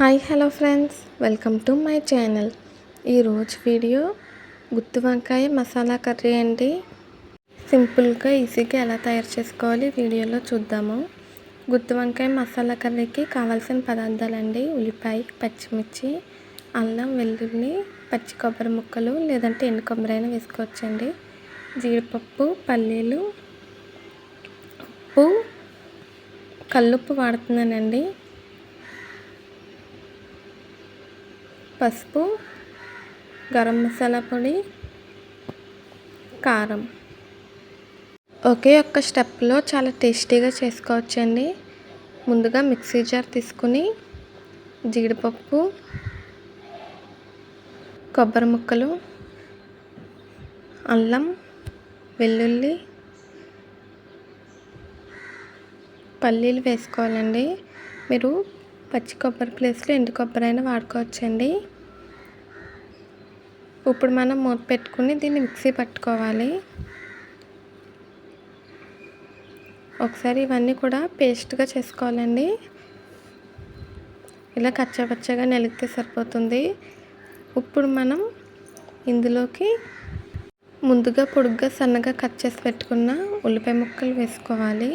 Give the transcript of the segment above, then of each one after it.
Hi hello friends. Welcome to my channel. ఈరోజు video గుత్తి వంకాయ మసాలా కర్రీ అండి. సింపుల్గా ఈజీగా ఎలా తయారు చేసుకోవాలి వీడియోలో చూద్దాము. గుత్తి వంకాయ మసాలా కర్రీకి కావాల్సిన పదార్థాలండి. ఉల్లిపాయ పచ్చిమిర్చి అల్లం వెల్లుల్లి పచ్చి కొబ్బరి ముక్కలు లేదంటే ఎండు కొబ్బరి అయినా వేసుకోవచ్చండి. జీడిపప్పు పల్లీలు ఉప్పు కల్లుప్పు వాడుతున్నానండి. పసుపు గరం మసాలా పొడి కారం. ఒకే ఒక్క స్టెప్లో చాలా టేస్టీగా చేసుకోవచ్చండి. ముందుగా మిక్సీ జార్ తీసుకుని జీడిపప్పు కొబ్బరి ముక్కలు అల్లం వెల్లుల్లి పల్లీలు వేసుకోవాలండి. మీరు పచ్చి కొబ్బరి ప్లేస్లో ఎండు కొబ్బరి అయినా వాడుకోవచ్చండి. ఇప్పుడు మనం మూత పెట్టుకుని దీన్ని మిక్సీ పట్టుకోవాలి. ఒకసారి ఇవన్నీ కూడా పేస్ట్గా చేసుకోవాలండి. ఇలా కచ్చపచ్చగా నలిగితే సరిపోతుంది. ఇప్పుడు మనం ఇందులోకి ముందుగా పొడుగ్గా సన్నగా కట్ చేసి పెట్టుకున్న ఉల్లిపాయ ముక్కలు వేసుకోవాలి.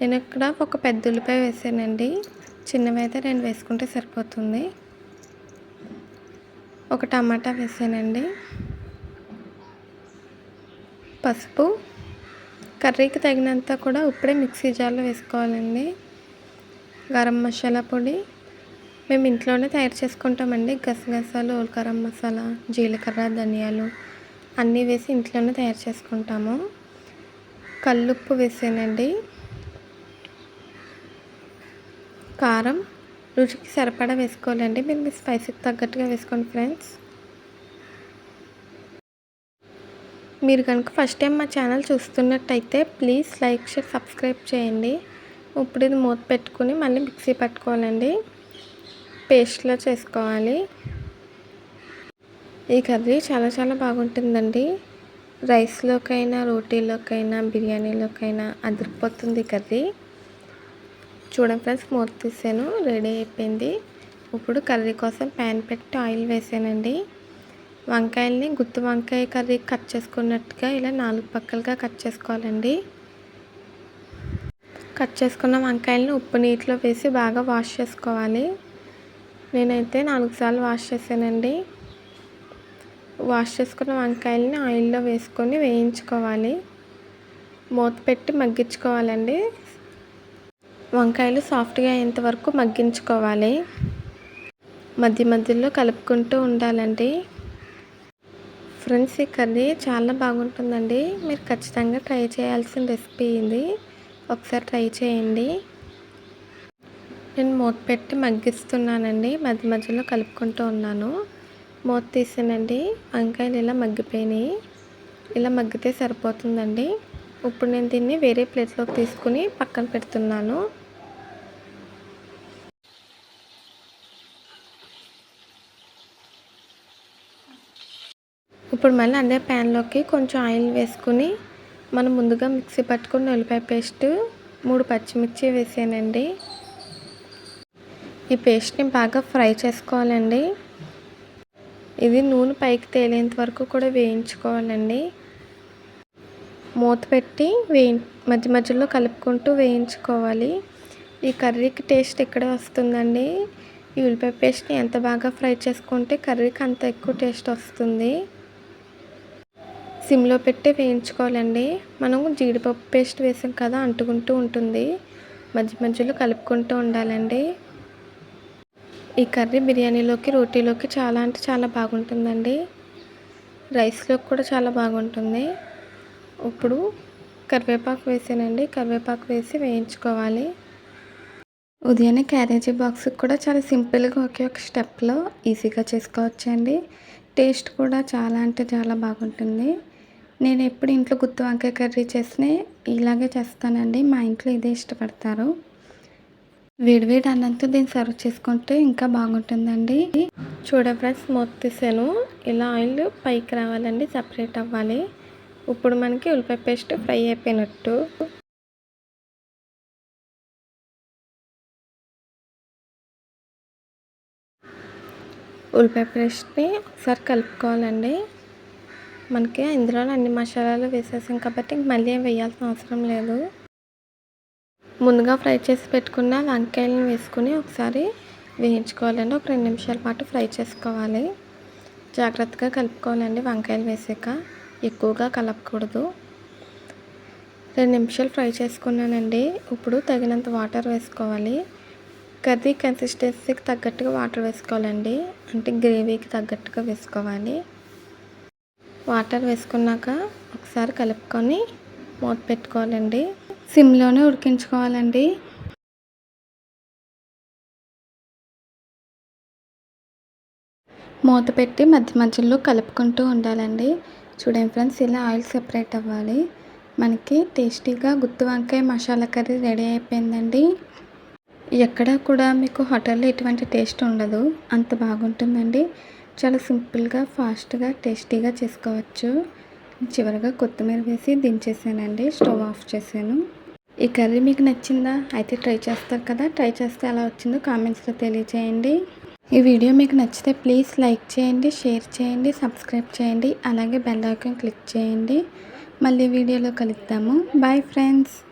నేను ఇక్కడ ఒక పెద్ద ఉల్లిపాయ వేసానండి. చిన్నవి అయితే రెండు వేసుకుంటే సరిపోతుంది. ఒక టమాటా వేసానండి. పసుపు కర్రీకి తగినంత కూడా ఇప్పుడే మిక్సీ జార్లో వేసుకోవాలండి. గరం మసాలా పొడి. మేము ఇంట్లోనే తయారు చేసుకుంటామండి. గసగసాలు ఓల్కరం మసాలా జీలకర్ర ధనియాలు అన్నీ వేసి ఇంట్లోనే తయారు చేసుకుంటాము. కల్లుప్పు వేసానండి. కారం రుచికి సరిపడా వేసుకోవాలండి. మీరు మీ స్పైసీకి తగ్గట్టుగా వేసుకోండి ఫ్రెండ్స్. మీరు కనుక ఫస్ట్ టైం మా ఛానల్ చూస్తున్నట్టయితే ప్లీజ్ లైక్ షేర్ సబ్స్క్రైబ్ చేయండి. ఇప్పుడు ఇది మూత పెట్టుకుని మళ్ళీ మిక్సీ పట్టుకోవాలండి. పేస్ట్లో చేసుకోవాలి. ఈ కర్రీ చాలా చాలా బాగుంటుందండి. రైస్లోకైనా రోటీలోకైనా బిర్యానీలోకైనా అదిరిపోతుంది కర్రీ. చూడండి ఫ్రెండ్స్ మూత తీసాను రెడీ అయిపోయింది. ఇప్పుడు కర్రీ కోసం ప్యాన్ పెట్టి ఆయిల్ వేసానండి. వంకాయల్ని గుత్తి వంకాయ కర్రీ కట్ చేసుకున్నట్టుగా ఇలా నాలుగు పక్కలుగా కట్ చేసుకోవాలండి. కట్ చేసుకున్న వంకాయలని ఉప్పు నీటిలో వేసి బాగా వాష్ చేసుకోవాలి. నేనైతే నాలుగు సార్లు వాష్ చేశానండి. వాష్ చేసుకున్న వంకాయలని ఆయిల్లో వేసుకొని వేయించుకోవాలి. మూత పెట్టి మగ్గించుకోవాలండి. వంకాయలు సాఫ్ట్గా అయ్యేంత వరకు మగ్గించుకోవాలి. మధ్య మధ్యలో కలుపుకుంటూ ఉండాలండి. ఫ్రెండ్స్ ఈ కర్రీ చాలా బాగుంటుందండి. మీరు ఖచ్చితంగా ట్రై చేయాల్సిన రెసిపీ ఇది. ఒకసారి ట్రై చేయండి. నేను మూత పెట్టి మగ్గిస్తున్నానండి. మధ్య మధ్యలో కలుపుకుంటూ ఉన్నాను. మూత తీసానండి. వంకాయలు ఇలా మగ్గిపోయినాయి. ఇలా మగ్గితే సరిపోతుందండి. ఇప్పుడు నేను దీన్ని వేరే ప్లేట్లోకి తీసుకుని పక్కన పెడుతున్నాను. ఇప్పుడు మళ్ళీ అదే ప్యాన్లోకి కొంచెం ఆయిల్ వేసుకుని మనం ముందుగా మిక్సీ పట్టుకుని ఉల్లిపాయ పేస్ట్ మూడు పచ్చిమిర్చి వేసానండి. ఈ పేస్ట్ని బాగా ఫ్రై చేసుకోవాలండి. ఇది నూనె పైకి తేలేంత వరకు కూడా వేయించుకోవాలండి. మూత పెట్టి వేయి మధ్య మధ్యలో కలుపుకుంటూ వేయించుకోవాలి. ఈ కర్రీకి టేస్ట్ ఇక్కడే వస్తుందండి. ఈ ఉల్లిపాయ పేస్ట్ని ఎంత బాగా ఫ్రై చేసుకుంటే కర్రీకి అంత ఎక్కువ టేస్ట్ వస్తుంది. సిమ్లో పెట్టి వేయించుకోవాలండి. మనం జీడిపప్పు పేస్ట్ వేసాం కదా అంటుకుంటూ ఉంటుంది. మధ్య మధ్యలో కలుపుకుంటూ ఉండాలండి. ఈ కర్రీ బిర్యానీలోకి రోటీలోకి చాలా అంటే చాలా బాగుంటుందండి. రైస్లోకి కూడా చాలా బాగుంటుంది. ఇప్పుడు కరివేపాకు వేసానండి. కరివేపాకు వేసి వేయించుకోవాలి. ఉదయాన్నే క్యారేజీ బాక్స్కి కూడా చాలా సింపుల్గా ఒకే ఒక స్టెప్లో ఈజీగా చేసుకోవచ్చండి. టేస్ట్ కూడా చాలా అంటే చాలా బాగుంటుంది. నేను ఎప్పుడు ఇంట్లో గుత్తి వంకాయ కర్రీ చేసినా ఇలాగే చేస్తానండి. మా ఇంట్లో ఇదే ఇష్టపడతారు. వేడివేడి అన్నంతో దీన్ని సర్వ్ చేసుకుంటే ఇంకా బాగుంటుందండి. చూడ ఫ్రెండ్స్ మూత ఇలా ఆయిల్ పైకి రావాలండి సపరేట్ అవ్వాలి. ఇప్పుడు మనకి ఉల్లిపాయ పేస్ట్ ఫ్రై అయిపోయినట్టు. ఉల్లిపాయ పేస్ట్ని ఒకసారి కలుపుకోవాలండి. మనకి ఇందులో అన్ని మసాలాలు వేసేసాం కాబట్టి ఇంక మళ్ళీ ఏం వేయాల్సిన అవసరం లేదు. ముందుగా ఫ్రై చేసి పెట్టుకున్న వంకాయలను వేసుకుని ఒకసారి వేయించుకోవాలండి. ఒక రెండు నిమిషాల పాటు ఫ్రై చేసుకోవాలి. జాగ్రత్తగా కలుపుకోవాలండి వంకాయలు వేసాక. ఎక్కువగా కలపకూడదు. రెండు నిమిషాలు ఫ్రై చేసుకున్నానండి. ఇప్పుడు తగినంత వాటర్ వేసుకోవాలి. కర్రీ కన్సిస్టెన్సీకి తగ్గట్టుగా వాటర్ వేసుకోవాలండి. అంటే గ్రేవీకి తగ్గట్టుగా వేసుకోవాలి. వాటర్ వేసుకున్నాక ఒకసారి కలుపుకొని మూత పెట్టుకోవాలండి. సిమ్లోనే ఉడికించుకోవాలండి. మూత పెట్టి మధ్య మధ్యలో కలుపుకుంటూ ఉండాలండి. చూడండి ఫ్రెండ్స్ ఇలా ఆయిల్ సెపరేట్ అవ్వాలి. మనకి టేస్టీగా గుత్తి వంకాయ మసాలా కర్రీ రెడీ అయిపోయిందండి. ఎక్కడ కూడా మీకు హోటల్లో ఎటువంటి టేస్ట్ ఉండదు. అంత బాగుంటుందండి. చాలా సింపుల్గా ఫాస్ట్గా టేస్టీగా చేసుకోవచ్చు. చివరిగా కొత్తిమీర వేసి దించేసానండి. స్టవ్ ఆఫ్ చేశాను. ఈ కర్రీ మీకు నచ్చిందా? అయితే ట్రై చేస్తారు కదా? ట్రై చేస్తే ఎలా వచ్చిందో కామెంట్స్లో తెలియచేయండి. ఈ వీడియో మీకు నచ్చితే ప్లీజ్ లైక్ చేయండి షేర్ చేయండి సబ్స్క్రైబ్ చేయండి. అలాగే బెల్ ఐకాన్ క్లిక్ చేయండి. మళ్ళీ వీడియోలో కలుద్దాము. Bye friends.